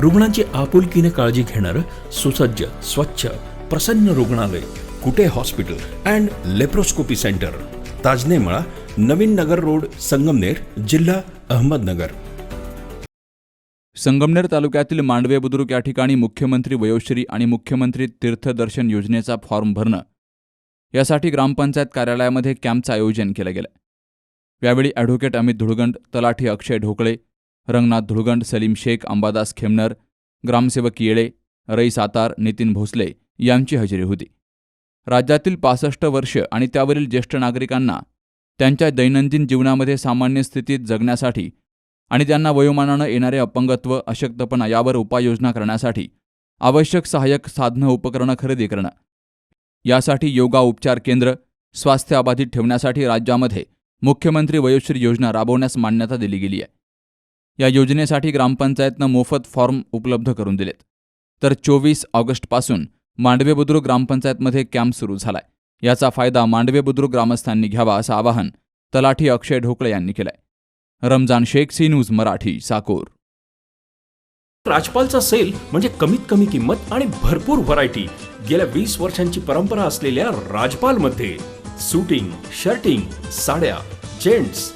रुग्णांची आपुलकीने काळजी घेणारं सुसज्ज स्वच्छ प्रसन्न रुग्णालय Kute hospital and laparoscopy centre. Tajnemala Navin Nagar road Sangamner जिल्हा अहमदनगर. संगमनेर तालुक्यातील मांडवे बुद्रुक या ठिकाणी मुख्यमंत्री वयोश्री आणि मुख्यमंत्री तीर्थदर्शन योजनेचा फॉर्म भरणं. यासाठी ग्रामपंचायत कार्यालयामध्ये कॅम्पचं आयोजन केलं गेलं. यावेळी ॲडव्होकेट अमित धुळगंड तलाठी अक्षय ढोकळे रंगनाथ धुळगंड सलीम शेख अंबादास खेमनर ग्रामसेवक येळे रई सातार नितीन भोसले यांची हजेरी होती. राज्यातील पासष्ट वर्ष आणि त्यावरील ज्येष्ठ नागरिकांना त्यांच्या दैनंदिन जीवनामध्ये सामान्य स्थितीत जगण्यासाठी आणि त्यांना वयोमानानं येणारे अपंगत्व अशक्तपणा यावर उपाययोजना करण्यासाठी आवश्यक सहाय्यक साधनं उपकरणं खरेदी करणं. यासाठी योगा उपचार केंद्र स्वास्थ्य अबाधित ठेवण्यासाठी राज्यामध्ये मुख्यमंत्री वयोश्री योजना राबवण्यास मान्यता दिली गेली आहे. या योजनेसाठी ग्रामपंचायतनं मोफत फॉर्म उपलब्ध करून दिलेत. तर चोवीस ऑगस्टपासून मांडवे बुद्रुक ग्रामपंचायतमध्ये कॅम्प सुरू झालाय. याचा फायदा मांडवे बुद्रुक ग्रामस्थांनी घ्यावा असं आवाहन तलाठी अक्षय ढोकळे यांनी केलंय. Ramzan Shaikh C news Marathi Sakor. राजपालचा sale म्हणजे कमीत कमी किंमत आणि भरपूर व्हरायटी. गेल्या वीस वर्षांची परंपरा असलेल्या राजपाल मध्ये सुटिंग शर्टिंग साड्या जेंट्स